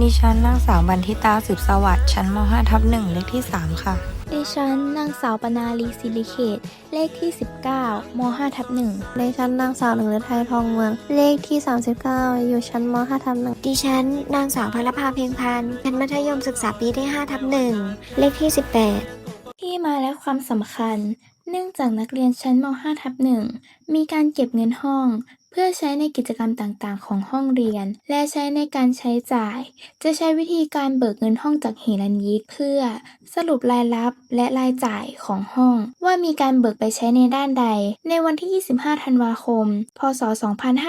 ดิฉันนางสาวบันทิตาสืบสวัสดิ์ชั้นม .5 ทับหนึ่งเลขที่ 3 ค่ะ ดิฉันนางสาวปนาลีศิริเขต เลขที่ 19ม 5 ทับหนึ่งดิฉันนางสาวหนึ่งฤทัยทองเมือง เลขที่ 39 อยู่ชั้นม 5 ทับหนึ่งดิฉันนางสาวพลภาเพียงพันธ์ชั้นมัธยมศึกษาปีที่5ทับหนึ่งเลขที่ 18 ที่มาและความสำคัญ เนื่องจากนักเรียนชั้นม 5 ทับหนึ่งมีการเก็บเงินห้อง เพื่อใช้ในกิจกรรมต่างๆ ของห้องเรียน และใช้ในการใช้จ่าย จะใช้วิธีการเบิกเงินห้องจากเฮรัญยิกเพื่อ สรุปรายรับและรายจ่ายของห้อง ว่ามีการเบิกไปใช้ในด้านใด ในวันที่ 25 ธันวาคม พศ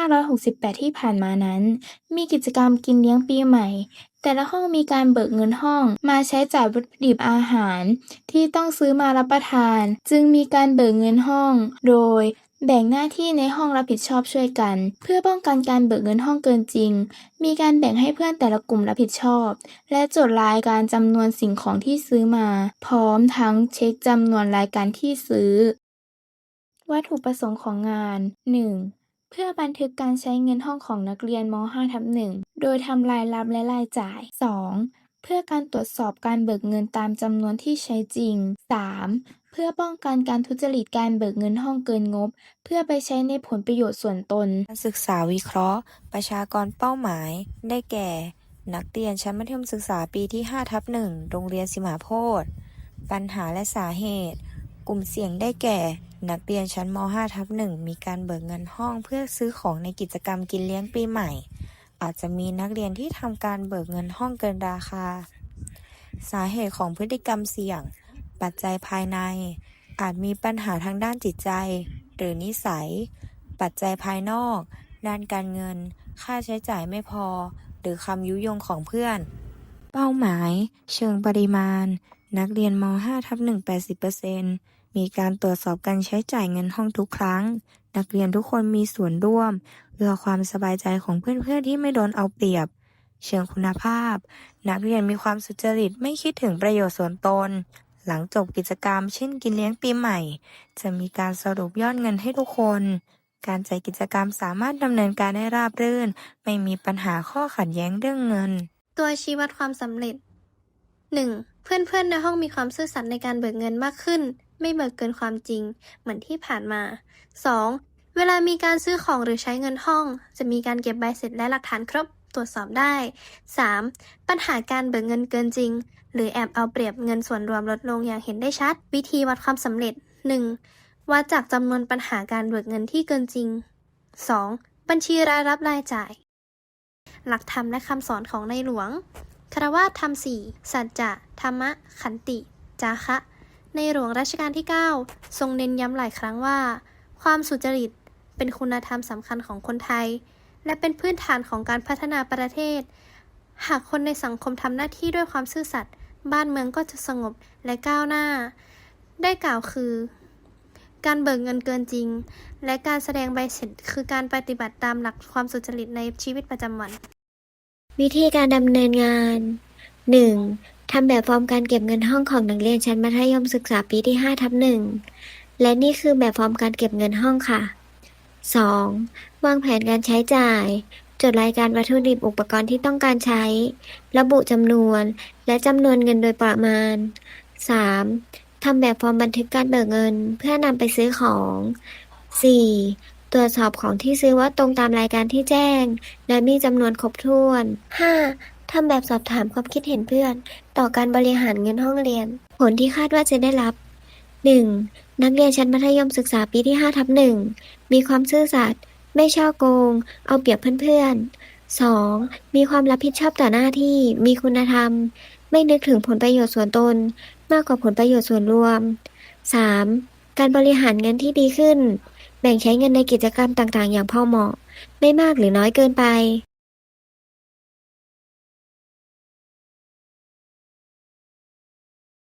2568 ที่ผ่านมานั้น มีกิจกรรมกินเลี้ยงปีใหม่ แต่ละห้องมีการเบิกเงินห้อง มาใช้จ่ายวัตถุดิบอาหาร ที่ต้องซื้อมารับประทาน จึงมีการเบิกเงินห้อง โดย แบ่งหน้าที่ในห้องรับผิดชอบช่วยกัน เพื่อป้องกันการเบิกเงินห้องเกินจริง มีการแบ่งให้เพื่อนแต่ละกลุ่มรับผิดชอบ และจดรายการจำนวนสิ่งของที่ซื้อมา พร้อมทั้งเช็คจำนวนรายการที่ซื้อ วัตถุประสงค์ของงาน 1. เพื่อบันทึกการใช้เงินห้องของนักเรียนม .5 ทับ1โดยทำรายรับและรายจ่าย 2. เพื่อการตรวจสอบการเบิกเงินตามจำนวนที่ใช้จริง 3. เพื่อป้องกันการทุจริตการเบิกเงินห้องเกินงบ เพื่อไปใช้ในผลประโยชน์ส่วนตน การศึกษาวิเคราะห์ ประชากรเป้าหมาย ได้แก่ นักเรียนชั้นมัธยมศึกษาปีที่5ทับ1โรงเรียนสิมาโพธิ์ปัญหาและสาเหตุ กลุ่มเสี่ยงได้แก่ นักเรียนชั้นม5ทับ1มีการเบิกเงินห้องเพื่อซื้อของในกิจกรรมกินเลี้ยงปีใหม่ อาจจะมีนักเรียนที่ทำการเบิกเงินห้องเกินราคา สาเหตุของพฤติกรรมเสี่ยง ปัจจัยภายใน อาจมีปัญหาทางด้านจิตใจ หรือนิสัย ปัจจัยภายนอก ด้านการเงิน ค่าใช้จ่ายไม่พอ หรือคำยุยงของเพื่อน เป้าหมาย เชิงปริมาณ นักเรียนม 5 ทับ1 80%มีการตรวจสอบการใช้จ่ายเงินห้องทุกครั้ง นักเรียนทุกคนมีส่วนร่วม เพื่อความสบายใจของเพื่อนๆที่ไม่โดนเอาเปรียบเชิงคุณภาพ นักเรียนมีความสุจริตไม่คิดถึงประโยชน์ส่วนตน หลังจบกิจกรรม เช่นกินเลี้ยงปีใหม่ จะมีการสรุปยอดเงินให้ทุกคน การจัดกิจกรรมสามารถดำเนินการได้ราบรื่น ไม่มีปัญหาข้อขัดแย้งเรื่องเงิน ตัวชี้วัดความสำเร็จ 1. เพื่อนๆในห้องมีความซื่อสัตย์ในการเบิกเงินมากขึ้น ไม่เบิกเกินความจริง เหมือนที่ผ่านมา 2. เวลามีการซื้อของหรือใช้เงินห้อง จะมีการเก็บใบเสร็จและหลักฐานครบตรวจสอบได้ 3. ปัญหาการเบิกเงินเกินจริง หรือแอบเอาเปรียบเงินส่วนรวมลดลงอย่างเห็นได้ชัด วิธีวัดความสำเร็จ 1. วัดจากจำนวนปัญหาการเบิกเงินที่เกินจริง 2. บัญชีรายรับรายจ่าย หลักธรรมและคำสอนของในหลวงคารวะธรรมสี่สัจจะธรรมะ ขันติ จาคะ ในหลวงรัชกาลที่ 9 ทรงเน้นย้ำหลายครั้งว่า ความสุจริตเป็นคุณธรรมสำคัญของคนไทย และเป็นพื้นฐานของการพัฒนาประเทศ หากคนในสังคมทำหน้าที่ด้วยความซื่อสัตย์ บ้านเมืองก็จะสงบและก้าวหน้า ได้กล่าวคือ การเบิกเงินเกินจริง และการแสดงใบเสร็จคือการปฏิบัติตามหลักความสุจริตในชีวิตประจำวัน วิธีการดำเนินงาน 1. ทำแบบฟอร์มการเก็บเงินห้องของนักเรียนชั้นมัธยมศึกษาปีที่5ทับ1และนี่คือแบบฟอร์มการเก็บเงินห้องค่ะ 2. วางแผนการใช้จ่าย จดรายการวัตถุดิบอุปกรณ์ที่ต้องการใช้ ระบุจำนวน และจำนวนเงินโดยประมาณ 3. ทำแบบฟอร์มบันทึกการเบิกเงิน เพื่อนำไปซื้อของ 4. ตรวจสอบของที่ซื้อว่าตรงตามรายการที่แจ้ง และมีจำนวนครบถ้วน 5. ทำแบบสอบถามความคิดเห็นเพื่อน ต่อการบริหารเงินห้องเรียน ผลที่คาดว่าจะได้รับ 1. นักเรียนชั้นมัธยมศึกษาปีที่5ทับ1มีความซื่อสัตย์ ไม่ช่อโกง เอาเปรียบเพื่อนๆ 2. มีความรับผิดชอบต่อหน้าที่ มีคุณธรรม ไม่นึกถึงผลประโยชน์ส่วนตน มากกว่าผลประโยชน์ส่วนรวม 3. การบริหารเงินที่ดีขึ้น แบ่งใช้เงินในกิจกรรมต่างๆ อย่างพอเหมาะ ไม่มากหรือน้อยเกินไป